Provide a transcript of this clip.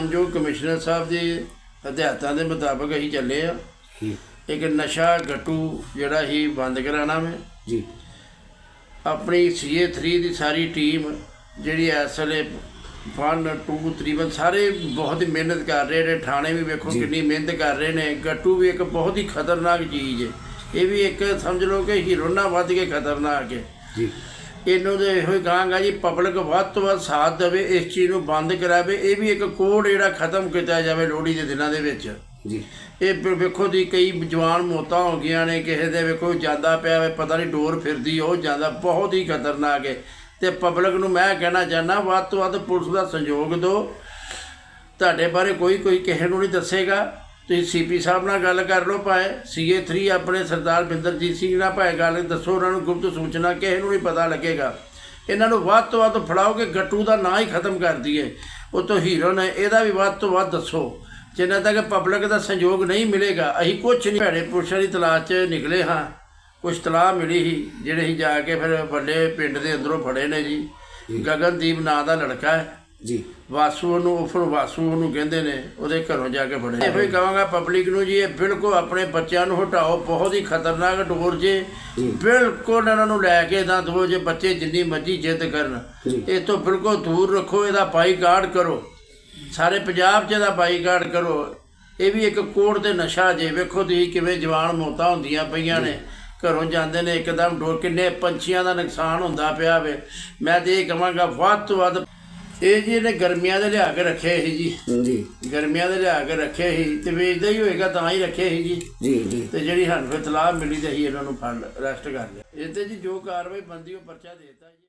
ਮਾਨਯੋਗ ਕਮਿਸ਼ਨਰ ਸਾਹਿਬ ਦੇ ਹਦਾਇਤਾਂ ਦੇ ਮੁਤਾਬਕ ਅਸੀਂ ਚੱਲੇ ਆ। ਇੱਕ ਨਸ਼ਾ ਗੱਟੂ ਜਿਹੜਾ ਹੀ ਬੰਦ ਕਰਾਣਾ ਮੈਂ ਜੀ। ਆਪਣੀ CA3 ਦੀ ਸਾਰੀ ਟੀਮ ਜਿਹੜੀ ਇਸ ਵੇਲੇ 1 2 ਤਕਰੀਬਨ ਸਾਰੇ ਬਹੁਤ ਹੀ ਮਿਹਨਤ ਕਰ ਰਹੇ ਨੇ। ਥਾਣੇ ਵੀ ਵੇਖੋ ਕਿੰਨੀ ਮਿਹਨਤ ਕਰ ਰਹੇ ਨੇ। ਗੱਟੂ ਵੀ ਇੱਕ ਬਹੁਤ ਹੀ ਖਤਰਨਾਕ ਚੀਜ਼ ਹੈ ਇਹ ਵੀ ਇੱਕ ਸਮਝ ਲਓ ਕਿ ਹੀਰੋ ਨਾਲ ਵੱਧ ਕੇ ਖਤਰਨਾਕ ਹੈ ਜੀ। ਇਹਨੂੰ ਦੇ ਇਹੋ ਹੀ ਕਹਾਂਗਾ ਜੀ ਪਬਲਿਕ ਵੱਧ ਤੋਂ ਵੱਧ ਸਾਥ ਦੇਵੇ ਇਸ ਚੀਜ਼ ਨੂੰ ਬੰਦ ਕਰਾਵੇ ਇਹ ਵੀ ਇੱਕ ਕੋਡ ਜਿਹੜਾ ਖਤਮ ਕੀਤਾ ਜਾਵੇ ਲੋਹੜੀ ਦੇ ਦਿਨਾਂ ਦੇ ਵਿੱਚ। ਜੀ। ਇਹ ਵੇਖੋ ਦੀ ਕਈ ਜਵਾਨ ਮੌਤਾਂ ਹੋ ਗਈਆਂ ਨੇ ਕਿਸੇ ਦੇ ਵੇਖੋ ਜਾਂਦਾ ਪਿਆ ਵੇ ਪਤਾ ਨਹੀਂ ਡੋਰ ਫਿਰਦੀ ਉਹ ਜਾਂਦਾ ਬਹੁਤ ਹੀ ਖਤਰਨਾਕ ਹੈ ਤੇ ਪਬਲਿਕ ਨੂੰ ਮੈਂ ਕਹਿਣਾ ਚਾਹੁੰਦਾ ਵੱਧ ਤੋਂ ਵੱਧ ਪੁਲਿਸ ਦਾ ਸਹਿਯੋਗ ਦਿਓ। ਤੁਹਾਡੇ ਬਾਰੇ ਕੋਈ ਕੋਈ ਕਿਸੇ ਨੂੰ ਨਹੀਂ ਦੱਸੇਗਾ। ਤੁਸੀਂ ਸੀਪੀ ਸਾਹਿਬ ਨਾਲ ਗੱਲ ਕਰ ਲਓ ਭਾਏ। ਸੀਏ3 ਆਪਣੇ ਸਰਦਾਰ ਬਿੰਦਰਜੀਤ ਸਿੰਘ ਨਾਲ ਭਾਏ ਗੱਲ ਦੱਸੋ ਉਹਨਾਂ ਨੂੰ ਗੁਪਤ ਸੂਚਨਾ, ਕਿਸੇ ਨੂੰ ਨਹੀਂ ਪਤਾ ਲੱਗੇਗਾ। ਇਹਨਾਂ ਨੂੰ ਵੱਧ ਤੋਂ ਵੱਧ ਫੜਾਓ ਕਿ ਗੱਟੂ ਦਾ ਨਾਂ ਹੀ ਖਤਮ ਕਰ ਦਈਏ। ਉਹ ਤੋਂ ਹੀਰੋ ਨੇ ਇਹਦਾ ਵੀ ਵੱਧ ਤੋਂ ਵੱਧ ਦੱਸੋ। ਜਿੰਨਾ ਤੱਕ ਪਬਲਿਕ ਦਾ ਸਹਿਯੋਗ ਨਹੀਂ ਮਿਲੇਗਾ, ਅਸੀਂ ਕੁਝ ਨਹੀਂ ਭੈੜੇ ਪੁਰਸ਼ਾਂ ਦੀ ਤਲਾਸ਼ 'ਚ ਨਿਕਲੇ ਹਾਂ। ਕੁਝ ਤਲਾਹ ਮਿਲੀ ਸੀ, ਜਿਹੜੇ ਹੀ ਜਾ ਕੇ ਫਿਰ ਵੱਡੇ ਪਿੰਡ ਦੇ ਅੰਦਰੋਂ ਫੜੇ ਨੇ ਜੀ। ਗਗਨਦੀਪ ਨਾਂ ਦਾ ਲੜਕਾ ਹੈ। ਜੀ। ਵਾਸੂ ਨੂੰ ਉਫਰ ਵਾਸੂ ਨੂੰ ਕਹਿੰਦੇ ਨੇ ਉਹਦੇ ਘਰੋਂ ਜਾ ਕੇ ਫੜੇ। ਇਹੋ ਹੀ ਕਹਾਂਗਾ ਪਬਲਿਕ ਨੂੰ ਜੀ ਇਹ ਬਿਲਕੁਲ ਆਪਣੇ ਬੱਚਿਆਂ ਨੂੰ ਹਟਾਓ ਬਹੁਤ ਹੀ ਖਤਰਨਾਕ ਡੋਰ ਜੇ। ਬਿਲਕੁਲ ਇਹਨਾਂ ਨੂੰ ਲੈ ਕੇ ਨਾ ਦੋ ਜੇ ਬੱਚੇ ਜਿੰਨੀ ਮਰਜ਼ੀ ਜਿੱਦ ਕਰਨ। ਇਹ ਤੋਂ ਬਿਲਕੁਲ ਦੂਰ ਰੱਖੋ ਇਹਦਾ ਬਾਈਕਾਟ ਕਰੋ। ਸਾਰੇ ਪੰਜਾਬ 'ਚ ਇਹਦਾ ਬਾਈਕਾਟ ਕਰੋ। ਇਹ ਵੀ ਇੱਕ ਕੋੜ ਤੇ ਨਸ਼ਾ ਜੇ। ਵੇਖੋ ਤੁਸੀਂ ਕਿਵੇਂ ਜਵਾਨ ਮੌਤਾਂ ਹੁੰਦੀਆਂ ਪਈਆਂ ਨੇ। ਘਰੋਂ ਜਾਂਦੇ ਨੇ ਇੱਕਦਮ ਡੋਰ ਕਿੰਨੇ ਪੰਛੀਆਂ ਦਾ ਨੁਕਸਾਨ ਹੁੰਦਾ ਪਿਆ ਵੇ। ਮੈਂ ਤੇ ਇਹ ਕਹਾਂਗਾ ਵੱਧ ਤੋਂ ਵੱਧ ਇਹ ਜੀ ਇਹਨੇ ਗਰਮੀਆਂ ਦੇ ਲਿਆ ਕੇ ਰੱਖੇ ਸੀ ਜੀ। ਜੀ। ਗਰਮੀਆਂ ਦੇ ਲਿਆ ਕੇ ਰੱਖੇ ਸੀ ਤੇ ਵੇਚਦਾ ਹੀ ਹੋਏਗਾ ਤਾਂ ਹੀ ਰੱਖੇ ਸੀ ਜੀ। ਜੀ ਜੀ। ਤੇ ਜਿਹੜੀ ਸਾਨੂੰ ਇਤਲਾਹ ਮਿਲੀ ਤੇ ਅਸੀਂ ਇਹਨਾਂ ਨੂੰ ਫੜ ਅਰੈਸਟ ਕਰ ਲਿਆ। ਇਹ ਤੇ ਜੀ ਜੋ ਕਾਰਵਾਈ ਬੰਦੀ ਉਹ ਪਰਚਾ ਦੇਤਾ ਜੀ।